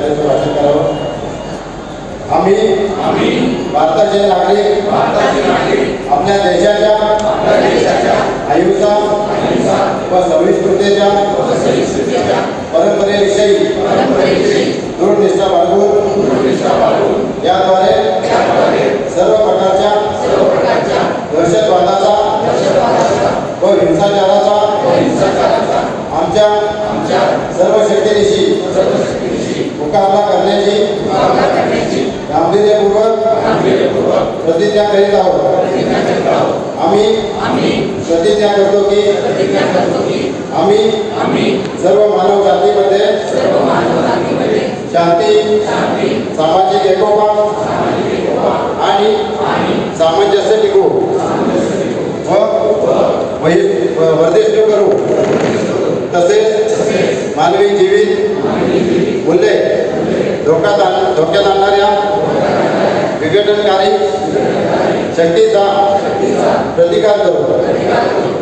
त्याचं भाषण करावं? आम्ही आम्ही भारताचे नागरिक भारताचे नागरिक आपल्या देशाच्या आपल्या देशाच्या अहिंसा अहिंसा व सहिष्णुतेच्या परंपरेविषयी परंपरेविषयी दृढ निष्ठा बाळगून याद्वारे सर्व प्रकारच्या सर्व प्रकारच्या दहशतवादाचा दहशतवादाचा व हिंसाचाराचा हिंसाचाराचा आमच्या आमच्या सर्व शक्तीनिशी सर्व शक्तीनिशी मुकाबला करण्याची गांभीर्यपूर्वक प्रतिज्ञा करीत आहोत. आम्ही प्रतिज्ञा करतो की आम्ही आम्ही सर्व मानव जातीमध्ये शांती सामाजिक एकोपा आणि सामंजस्य टिकू. व करू. तसेच मानवी जीवित मूल्ये धोक्यात धोक्यात आणणाऱ्या विघटनकारी शक्तीचा प्रतिकार करू.